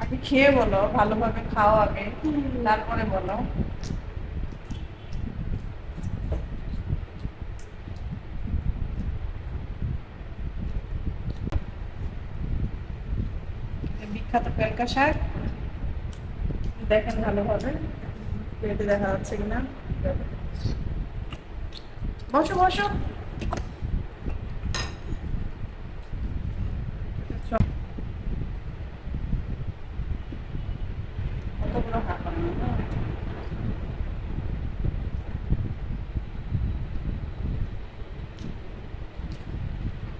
আগে খেয়ে বলো, ভালোভাবে খাও আগে, তারপরে বলো। বিখ্যাত পেলকা শাক। দেখেন ভালোভাবে পেটে দেখা যাচ্ছে কিনা। বসো বসো।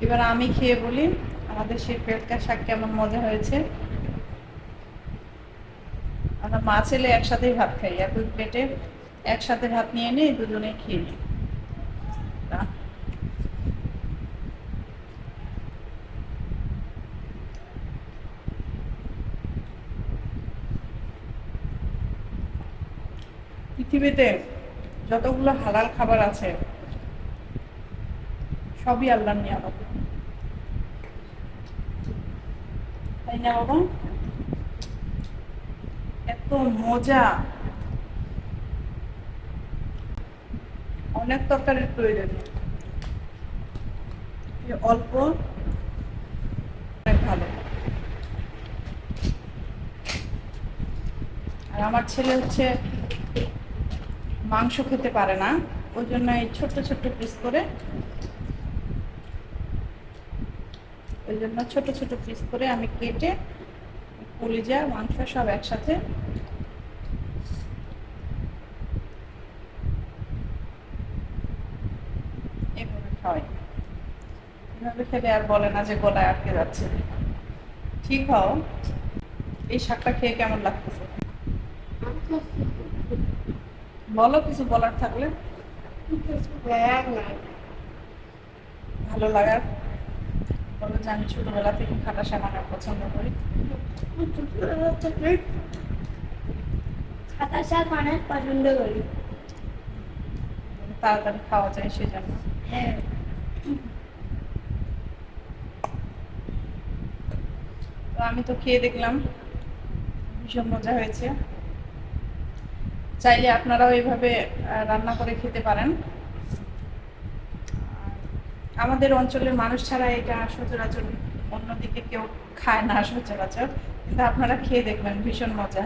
এবার আমি খেয়ে বলি, আমাদের সেই পেটকা শাক কেমন মজা হয়েছে। আমরা মা ছেলে একসাথেই ভাত খাই একই প্লেটে একসাথে ভাত নিয়ে নিই দুজনে খেয়ে নিই। পৃথিবীতে যতগুলো হালাল খাবার আছে সবই আল্লাহর নিয়ামত। তাই না বাবা? এত মজা। অনেক তরকারির প্রয়োজন। অল্প ভালো। আর আমার ছেলে হচ্ছে মাংস খেতে পারে না, ওই জন্য এই ছোট্ট ছোট্ট পিস করে ওই জন্য ছোট ছোট পিস করে আমি কেটে কলিজা মাংস সব একসাথে এভাবে খাওয়াই। এভাবে খেলে আর বলে না যে গলায় আটকে যাচ্ছে। ঠিক হও এই শাকটা খেয়ে কেমন লাগতেছে? বলো কিছু বলার থাকলে। ভালো লাগার বলো যে আমি ছোটবেলা থেকে খাটা অনেক পছন্দ করি। শাক অনেক পছন্দ করি। তাড়াতাড়ি খাওয়া যায় সেজন্য। হ্যাঁ। তো আমি তো খেয়ে দেখলাম ভীষণ মজা হয়েছে। চাইলে আপনারাও এইভাবে রান্না করে খেতে পারেন। আমাদের অঞ্চলের মানুষ ছাড়া এটা সচরাচর অন্যদিকে কেউ খায় না সচরাচর। কিন্তু আপনারা খেয়ে দেখবেন ভীষণ মজা।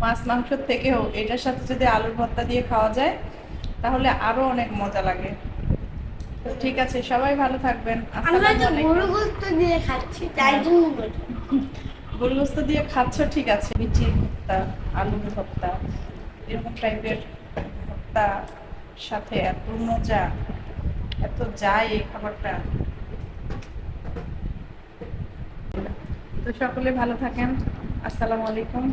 মাছ মাংসের থেকেও এটার সাথে যদি আলুর ভর্তা দিয়ে খাওয়া যায় তাহলে আরও অনেক মজা লাগে। তো ঠিক আছে সবাই ভালো থাকবেন। আমরা তো গরু গোস্ত দিয়ে খাচ্ছি তাই জন্য বলি। গোলগোস্ত দিয়ে খাচ্ছ ঠিক আছে। বিচির ভর্তা আলুর ভর্তা এরকম টাইপের ভর্তা সাথে এত মজা। এত যায় এই খাবারটা। তো সকলে ভালো থাকেন। আসসালামু আলাইকুম।